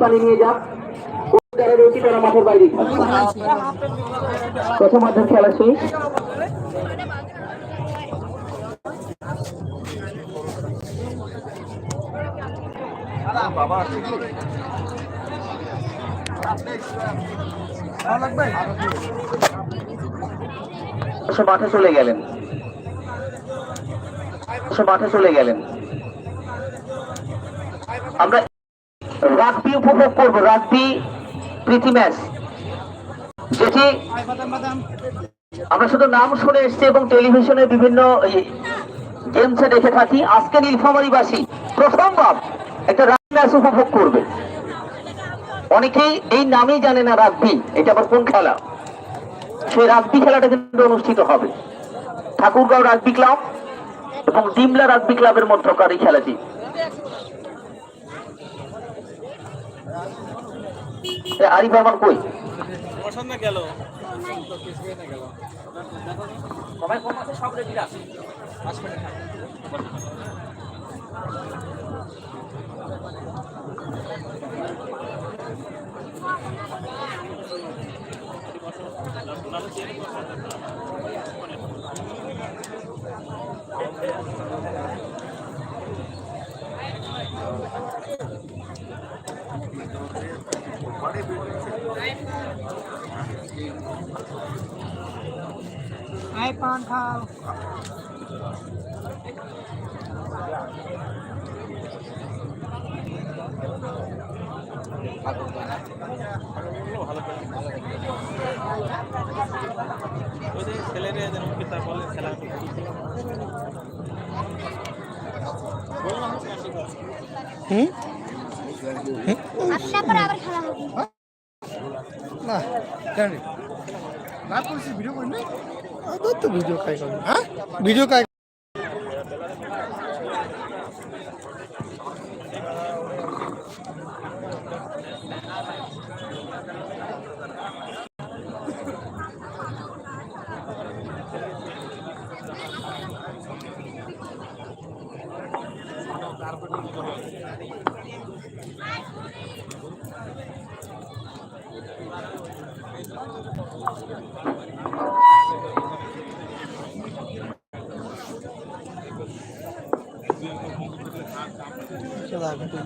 পানি নিয়ে যাক। প্রথমার্ধের খেলা শেষ। মাঠে চলে গেলেন। মাঠে চলে গেলেন। আমরা রাগবি উপভোগ করব, রাগবি প্রীতি ম্যাচ। যেটি আমরা শুধু নাম শুনে এসছি এবং টেলিভিশনে বিভিন্ন গেমসে দেখে থাকি। আজকে নীলফামারীবাসী প্রথমবার একটা রাগবি ম্যাচ উপভোগ করবে। অনেকেই এই নামেই জানে না রাগবি, এটা আবার কোন খেলা? সেই রাগবি খেলাটা কিন্তু অনুষ্ঠিত হবে। ঠাকুরগাঁও রাগবি ক্লাব এবং ডিমলা রাগবি ক্লাবের মধ্যকার এই খেলাটি। আরিফ রহমান কই? পছন্দ গেল। সবাই ফোন আছে সব রেডি আছে। ไ আই পান খাও। ছেলেরা যেন পিতা বলে খেলা হুম? জানি না করছি ভিডিও করি না আদর তো ভিডিও কাই করি হ্যাঁ ভিডিও কাই চলো আগে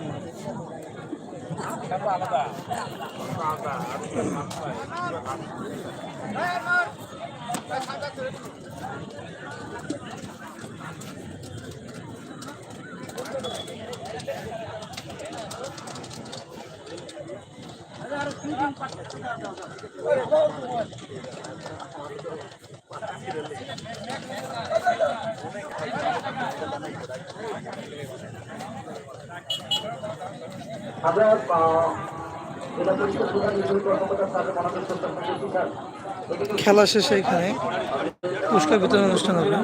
খেলা শেষে এখানে পুরস্কার বিতরণ অনুষ্ঠান হবে।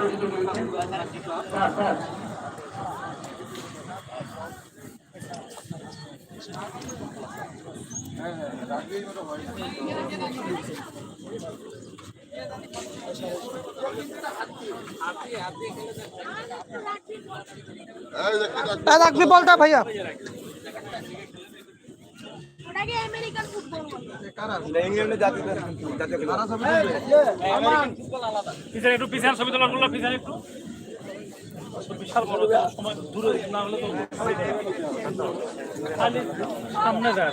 রাখবি বলটা ভাইয়া। ফুটবল পিছনে একটু পিছনে ছবি তোলা করল একটু। বিশাল বড় সময় দূরে না হলে তো খালি সামনে যায়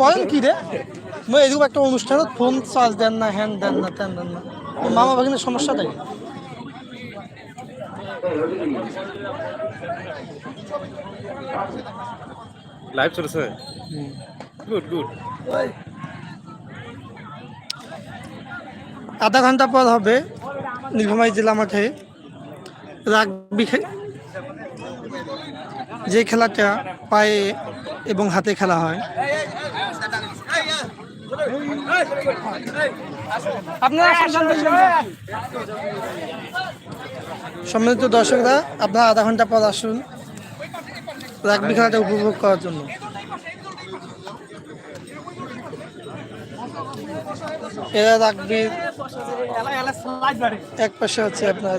করেন কি রে? মই এরকম একটা অনুষ্ঠানত ফোন চার্জ দেন না হ্যান দেন না তেন দেন না। মামা ভাগিনের সমস্যা থাকে লাইভ চলেছে? গুড গুড আধা ঘণ্টা পর হবে নীলফামারী জেলা মাঠে। রাগবি যে খেলাটা পায়ে এবং হাতে খেলা হয়। আপনারা সম্মানিত দর্শকরা আপনারা আধা ঘণ্টা পর আসুন রাগবি খেলাটা উপভোগ করার জন্য। এরা রাগবির এক পাশে হচ্ছে আপনার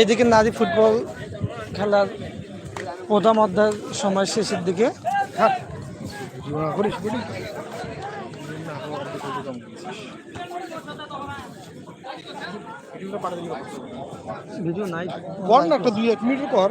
এদিকে নারী ফুটবল খেলার প্রথম অধ্যায়ের সময় শেষের দিকে। ভিডিও নাই বল না একটা দুই এক মিনিট কর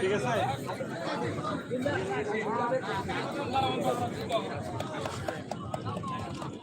ঠিক আছে Thank you.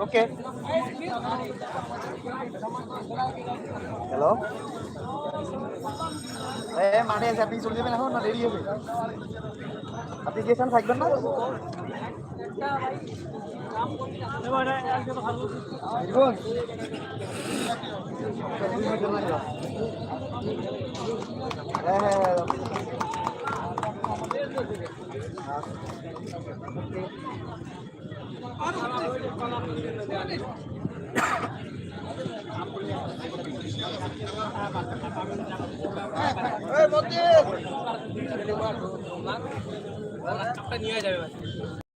ওকে হ্যালো এ মাঠে আছে আপনি চলে যাবেন এখন না দেরি হবে? আপনি গেছেন থাকবেন না? দেখুন হ্যাঁ হ্যাঁ। হ্যাঁ হ্যাঁ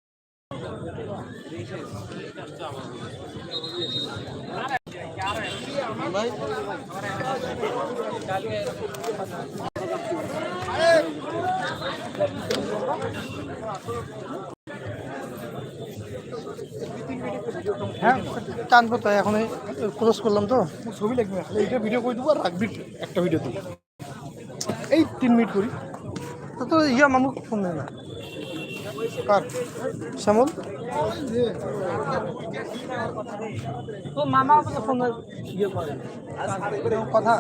টানবো তাই এখন ক্লোজ করলাম তো। ছবি লাগবে। এইটা ভিডিও করে দেবো আর রাখবি একটা ভিডিও দেবো এই তিন মিনিট করি। তো তো ইয়া মামু ফোন দেয় না। কার? শ্যামল? তো মামা আপনার ফোন ইয়ে করে। কথা।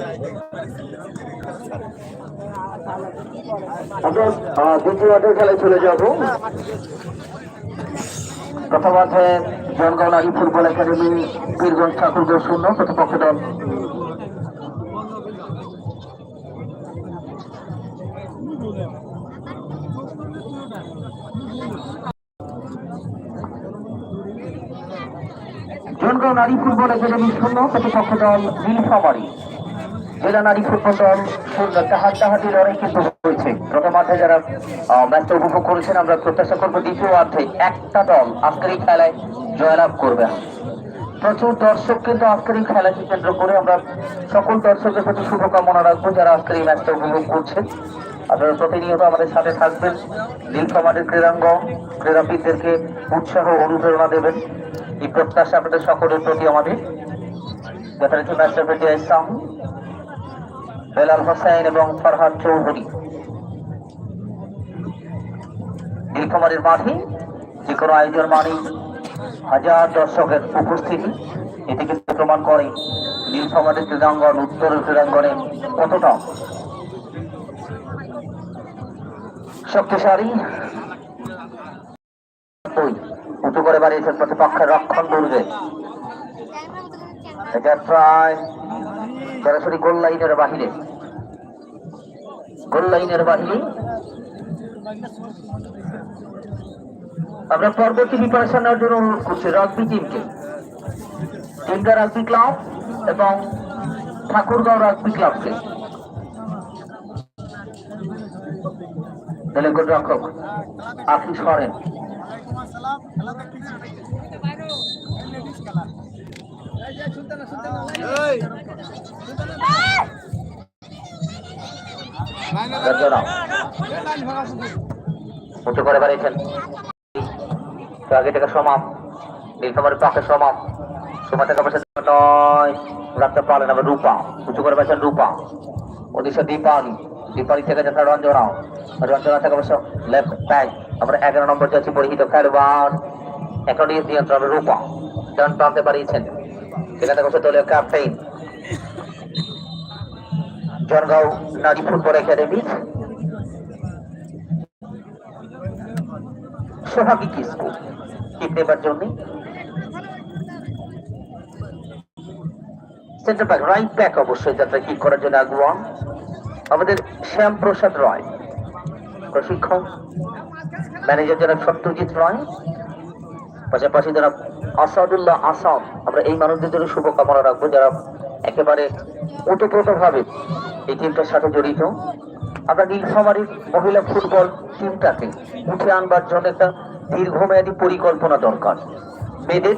আমরা খেলায় চলে যাব। প্রথম আছে জনগাঁও নারী ফুটবল একাডেমি বীরগঞ্জ ঠাকুরগঞ্জ শূন্য, প্রতিপক্ষ দল। জনগাঁও নারী ফুটবল একাডেমি শূন্য, প্রতিপক্ষ দল নীলফামারী। জেলা নারী ফুটবল দল সুন্দর হাড্ডাহাড্ডি লড়াই কিন্তু হয়েছে। প্রথমার্ধে যারা ম্যাচটা উপভোগ করেছেন, আমরা প্রত্যাশা করব দ্বিতীয় অর্ধে একটা দল আজকের এই খেলায় জয়লাভ করবে। প্রচুর দর্শক কিন্তু আজকের এই খেলাকে কেন্দ্র করে আমরা সকল দর্শকের প্রতি শুভকামনা রাখব যারা আজকের এই ম্যাচটা উপভোগ করছেন। আপনারা প্রতিনিয়ত আমাদের সাথে থাকবেন। নীলফামারীর ক্রীড়াঙ্গন, ক্রীড়াবিদদেরকে উৎসাহ অনুপ্রেরণা দেবেন। এই প্রত্যাশা আপনাদের সকলের প্রতি আমাদের। যথারীতি ম্যাচটা পেটে ইসলাম বেলাল হোসেন এবং ফরহাদ চৌধুরী। নীলফামারীর মাঠে যে কোনো আয়োজন মানেই হাজার দর্শকের উপস্থিতি। এটি কিন্তু প্রমাণ করে নীলফামারীর ক্রীড়াঙ্গন উত্তরের ক্রীড়াঙ্গনে কতটা শক্তিশালী। উঁচু করে বাড়িয়েছেন প্রতিপক্ষের রক্ষণ দুর্গে। এটা প্রায় সরাসরি গোল লাইনের বাহিরে। গোল লাইনের বাহিরে। আমরা পরবর্তী প্রিপারেশন নেওয়ার জন্য অনুরোধ করছি রাগবি টিমকে তিনটা রাগবি ক্লাব এবং ঠাকুরগাঁও রাগবি ক্লাবকে দলের গোলরক্ষক আফিস করেন রূপা উঁচু করে দীপালি দীপালি থেকে থেকে এগারো নম্বর পরিহিত খেলোয়াড় নিয়ন্ত্রণ রূপা প্রান্তে বাড়িয়েছেন থেকে অবশ্য দলীয় ক্যাপ্টেন জনগাঁও নারী football academy. Sohagi centre back right back অবশ্যই, যাত্রা কিক করার জন্য আগুয়ান। আমাদের শ্যাম প্রসাদ রয়, প্রশিক্ষক। ম্যানেজার যারা সত্যজিৎ রয়। পাশাপাশি যারা আসাদুল্লাহ আসাম, আমরা এই মানুষদের জন্য শুভকামনা রাখব, যারা একেবারে ওতপ্রোত ভাবে এই টিমটার সাথে জড়িত। আমরা নীলফামারীর মহিলা ফুটবল টিমটাকে উঠে আনবার জন্য একটা দীর্ঘমেয়াদী পরিকল্পনা দরকার। মেয়েদের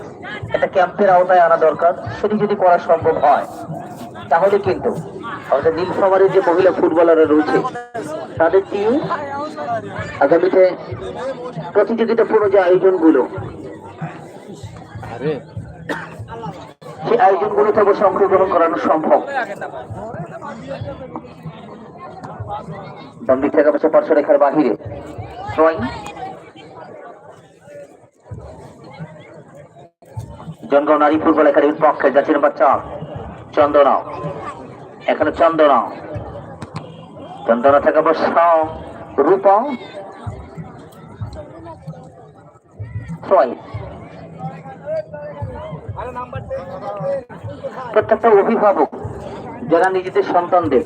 একটা ক্যাম্পের আওতায় আনা দরকার, সেটি যদি করা সম্ভব হয়, তাহলে কিন্তু আমাদের নীলফামারীর যে মহিলা ফুটবলাররা রয়েছে, তাদের টিম আগামীতে প্রতিযোগিতাপূর্ণ যে আয়োজনগুলো সেই আয়োজনগুলোতে অবশ্য অংশগ্রহণ করানো সম্ভব। থেকে পার্শ্ব রেখার বাহিরে। জনগণ নারী, ফুটবল একাডেমির পক্ষে যাচ্ছে নাম্বার চার চন্দনা। এখানে চন্দনা। চন্দনা থেকে অবশ্য রূপা। প্রত্যেকটা অভিভাবক যারা নিজেদের সন্তানদের.